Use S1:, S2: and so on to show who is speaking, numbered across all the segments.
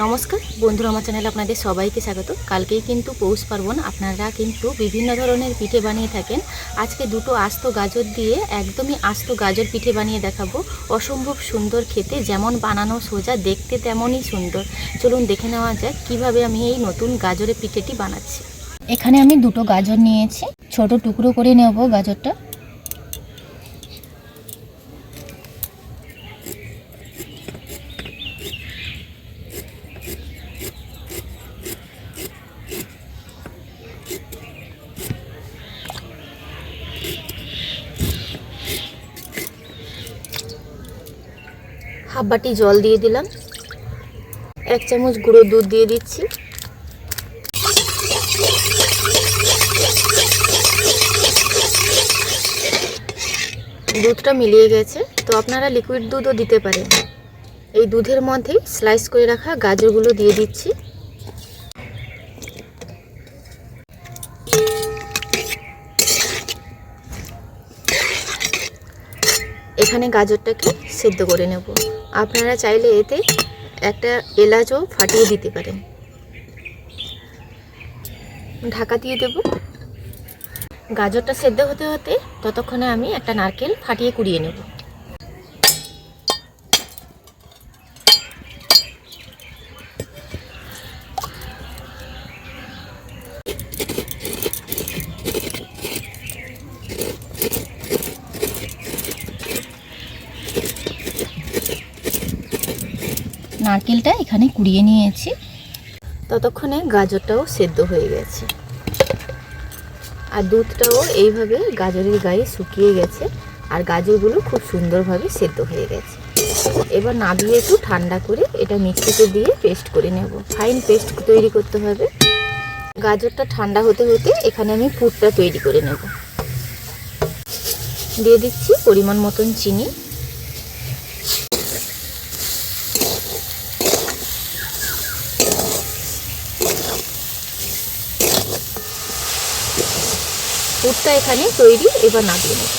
S1: নমস্কার। বন্ধুরা, আমার চ্যানেলে আপনাদের সবাইকে স্বাগত। কালকেই কিন্তু পৌষ পার্বণ, আপনারা কিন্তু বিভিন্ন ধরনের পিঠে বানিয়ে থাকেন। আজকে দুটো আস্ত গাজর দিয়ে একদমই আস্ত গাজর পিঠে বানিয়ে দেখাবো। অসম্ভব সুন্দর খেতে, যেমন বানানো সোজা, দেখতে তেমনই সুন্দর। চলুন দেখে নেওয়া যাক কীভাবে আমি এই নতুন গাজরের পিঠেটি বানাচ্ছি। এখানে আমি দুটো গাজর নিয়েছি। ছোট টুকরো করে নেব গাজরটা। হাফ বাটি জল দিয়ে দিলাম। এক চামচ গুঁড়ো দুধ দিয়ে দিচ্ছি। দুধটা মিলিয়ে গেছে। তো আপনারা লিকুইড দুধও দিতে পারেন। এই দুধের মধ্যেই স্লাইস করে রাখা গাজরগুলো দিয়ে দিচ্ছি। এখানে গাজরটাকে সেদ্ধ করে নেব। আপনারা চাইলে এতে একটা এলাচও ফাটিয়ে দিতে পারেন। ঢাকা দিয়ে দেব। গাজরটা সেদ্ধ হতে হতে ততক্ষণে আমি একটা নারকেল ফাটিয়ে কুড়িয়ে নেব। নারকেলটা এখানে কুড়িয়ে নিয়েছি। ততক্ষণে গাজরটাও সেদ্ধ হয়ে গেছে। আর দুধটাও এইভাবে গাজরের গায়ে শুকিয়ে গেছে আর গাজরগুলো খুব সুন্দরভাবে সেদ্ধ হয়ে গেছে। এবার নাবিয়ে একটু ঠান্ডা করে এটা মিক্সিতে দিয়ে পেস্ট করে নেব। ফাইন পেস্ট তৈরি করতে হবে। গাজরটা ঠান্ডা হতে হতে এখানে আমি পুরটা তৈরি করে নেব। দিয়ে দিচ্ছি পরিমাণ মতন চিনি। পুরটা এখানে তৈরি, এবার নামিয়ে নেব।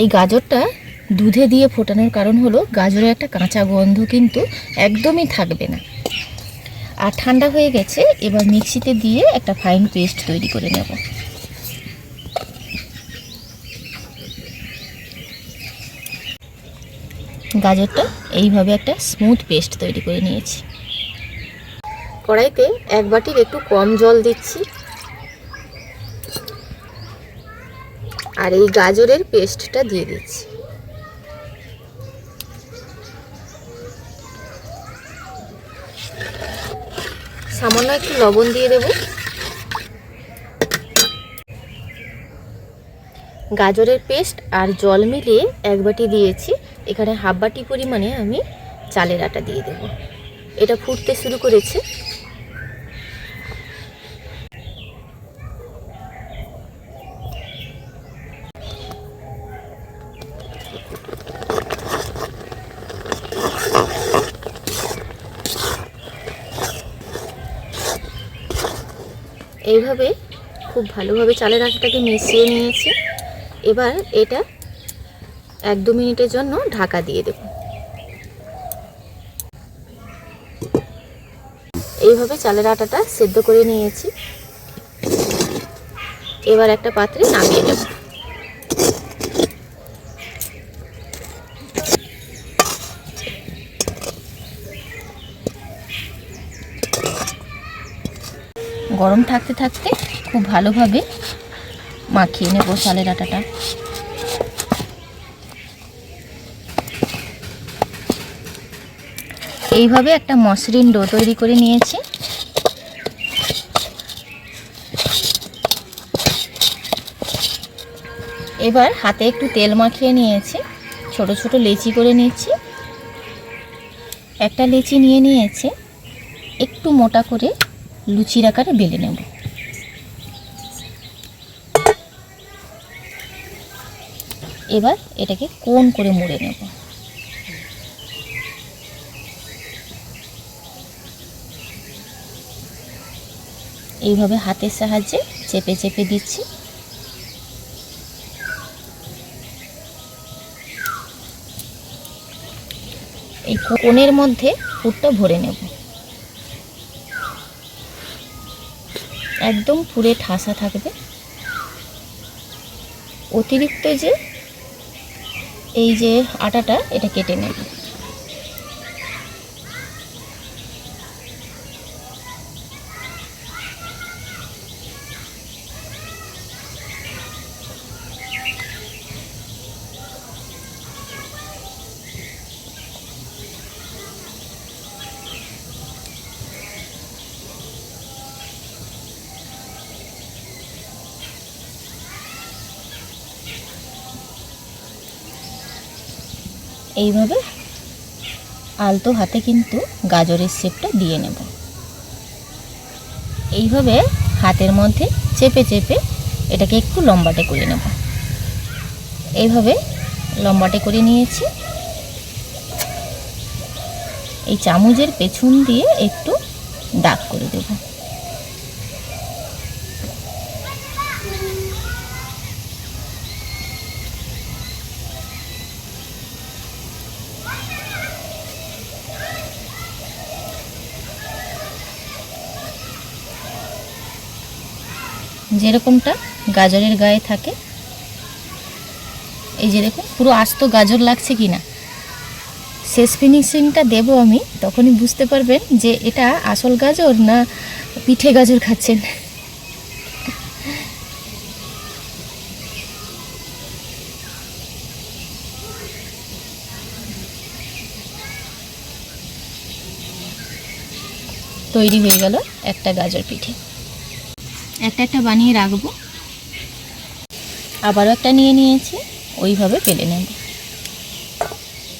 S1: এই গাজরটা দুধে দিয়ে ফোটানোর কারণ হলো গাজরের একটা কাঁচা গন্ধ কিন্তু একদমই থাকবে না। আর ঠান্ডা হয়ে গেছে, এবার মিক্সিতে দিয়ে একটা ফাইন পেস্ট তৈরি করে নেব। গাজরটা এইভাবে একটা স্মুথ পেস্ট তৈরি করে নিয়েছি। কড়াইতে এক বাটির একটু কম জল দিচ্ছি। আর এই গাজরের পেস্টটা দিয়ে দিচ্ছি। সামান্য একটু লবণ দিয়ে দেব। গাজরের পেস্ট আর জল মিলিয়ে এক বাটি দিয়েছি। এখানে হাফ বাটি পরিমাণে আমি চালের আটা দিয়ে দেব। এটা ফুটতে শুরু করেছে। এইভাবে খুব ভালোভাবে চালের আটাটাকে মিশিয়ে নিয়েছি। এবার এটা এক দু মিনিটের জন্য ঢাকা দিয়ে দেব। এইভাবে চালের আটাটা সেদ্ধ করে নিয়েছি। এবার একটা পাত্রে নামিয়ে নেব। গরম থাকতে থাকতে খুব ভালোভাবে মাখিয়ে নেব চালের আটাটা। এইভাবে একটা মসৃণ ডো তৈরি করে নিয়েছি। এবার হাতে একটু তেল মাখিয়ে নিয়েছি, ছোট ছোট লেচি করে নিচ্ছি। একটা লেচি নিয়ে নিয়েছে, একটু মোটা করে লুচির আকারে বেলে নেব। এবার এটাকে কোন করে মুড়ে নেব। এইভাবে হাতের সাহায্যে চেপে চেপে দিচ্ছি। এই কোণের মধ্যে পুরটা ভরে নেব। একদম পুরে ঠাসা থাকবে। অতিরিক্ত যে এই যে আটাটা এটা কেটে নেব। এইভাবে আলতো হাতে কিন্তু গাজরের শেপটা দিয়ে নেব। এইভাবে হাতের মধ্যে চেপে চেপে এটাকে একটু লম্বাটে করে নেব। এইভাবে লম্বাটে করে নিয়েছি। এই চামচের পেছন দিয়ে একটু দাগ করে দেব। যেরকমটা গাজরের গায়ে থাকে। এই যে দেখুন, পুরো আস্ত গাজর লাগছে কি না শেষ ফিনিশিংটা দেব আমি, তখনই বুঝতে পারবেন যে এটা আসল গাজর না পিঠে গাজর খাচ্ছেন। তৈরি হয়ে গেল একটা গাজর পিঠে। একটা একটা বানিয়ে রাখব। আবারও একটা নিয়ে নিয়েছি, ওইভাবে পেলে নেব।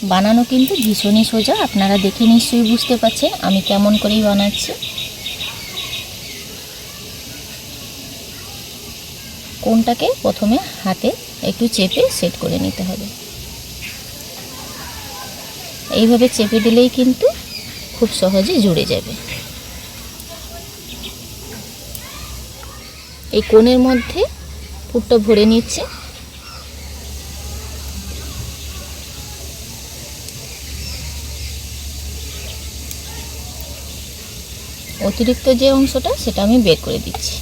S1: বানানো কিন্তু ভীষণই সোজা, আপনারা দেখে নিশ্চয়ই বুঝতে পারছেন আমি কেমন করেই বানাচ্ছি। কোনটাকে প্রথমে হাতে একটু চেপে সেট করে নিতে হবে। এইভাবে চেপে দিলেই কিন্তু খুব সহজে জুড়ে যাবে। এই কোণের মধ্যে পুরটা ভরে নিচ্ছে। অতিরিক্ত যে অংশটা সেটা আমি বের করে দিচ্ছি।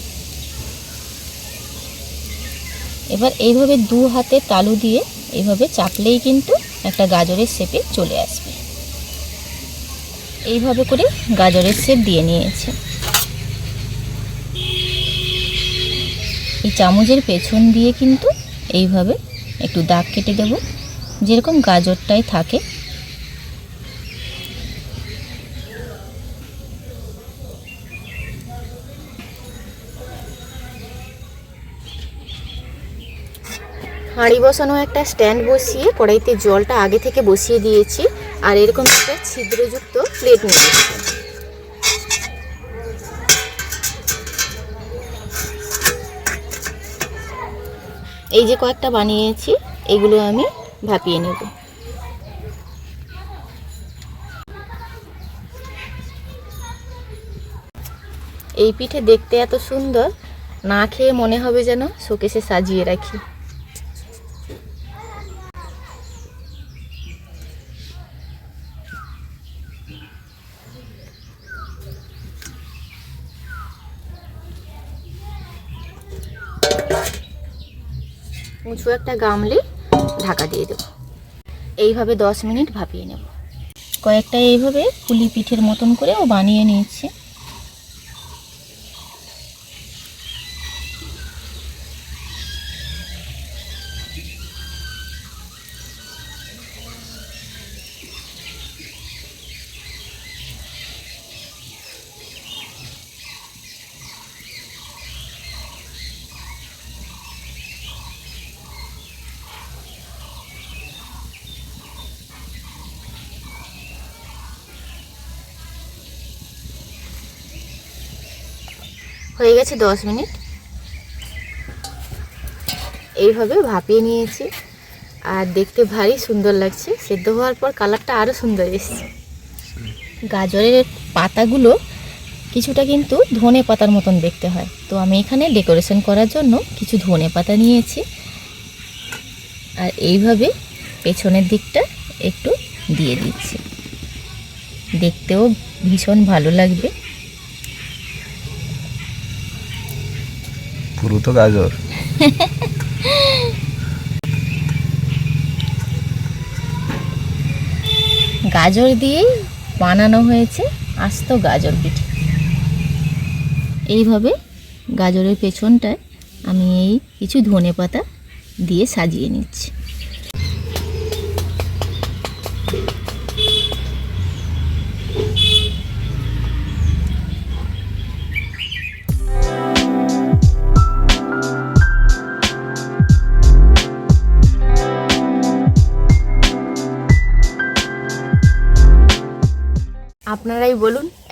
S1: এবার এইভাবে দু হাতে তালু দিয়ে এইভাবে চাপলেই কিন্তু একটা গাজরের শেপে চলে আসবে। এইভাবে করে গাজরের শেপ দিয়ে নিয়েছে। চামচের পেছন দিয়ে কিন্তু এইভাবে একটু দাগ কেটে দেব। যেরকম গাজরটাই থাকে। হাঁড়ি বসানো একটা স্ট্যান্ড বসিয়ে কড়াইতে জলটা আগে থেকে বসিয়ে দিয়েছি, আর এরকম একটা ছিদ্রযুক্ত প্লেট নিয়েছি। এই যে কয়েকটা বানিয়েছি, এগুলো আমি ভাপিয়ে নেব। এই পিঠে দেখতে এত সুন্দর, না খেয়ে মনে হবে যেন শোকেসে সাজিয়ে রাখি। উঁচু একটা গামলে ঢাকা দিয়ে দেবো। এইভাবে দশ মিনিট ভাপিয়ে নেব। কয়েকটা এইভাবে পুলি পিঠের মতন করে ও বানিয়ে নিয়েছি। হয়ে গেছে দশ মিনিট। এইভাবে ভাপিয়ে নিয়েছি। আর দেখতে ভারী সুন্দর লাগছে। সেদ্ধ হওয়ার পর কালারটা আরও সুন্দর এসছে। গাজরের পাতাগুলো কিছুটা কিন্তু ধনে পাতার মতন দেখতে হয়। তো আমি এখানে ডেকোরেশন করার জন্য কিছু ধনে পাতা নিয়েছি। আর এইভাবে পেছনের দিকটা একটু দিয়ে দিচ্ছি। দেখতেও ভীষণ ভালো লাগবে।
S2: পুরো তো গাজর।
S1: গাজর দিয়েই বানানো হয়েছে আস্ত গাজর পিঠে। এইভাবে গাজরের পেছনটায় আমি এই কিছু ধনে পাতা দিয়ে সাজিয়ে নিচ্ছি।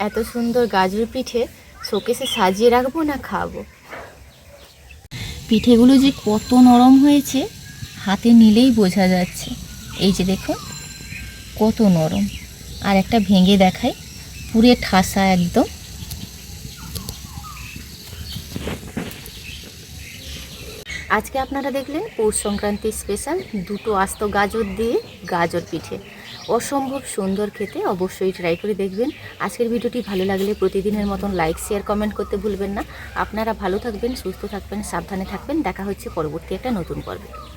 S1: এত সুন্দর গাজর পিঠে শোকেসে সাজিয়ে রাখব না খাব? পিঠেগুলো যে কত নরম হয়েছে, হাতে নিলেই বোঝা যাচ্ছে। এই যে দেখুন, কত নরম। আর একটা ভেঙে দেখাই পুরে ঠাসা একদম। আজকে আপনারা দেখলেন পৌষ সংক্রান্তি স্পেশাল দুটো আস্ত গাজর দিয়ে গাজর পিঠে। অসম্ভব সুন্দর খেতে অবশ্যই ট্রাই করে দেখবেন। আজকের ভিডিওটি ভালো লাগলে প্রতিদিনের মতন লাইক শেয়ার কমেন্ট করতে ভুলবেন না। আপনারা ভালো থাকবেন, সুস্থ থাকবেন, সাবধানে থাকবেন। দেখা হচ্ছে পরবর্তী একটা নতুন পর্বে।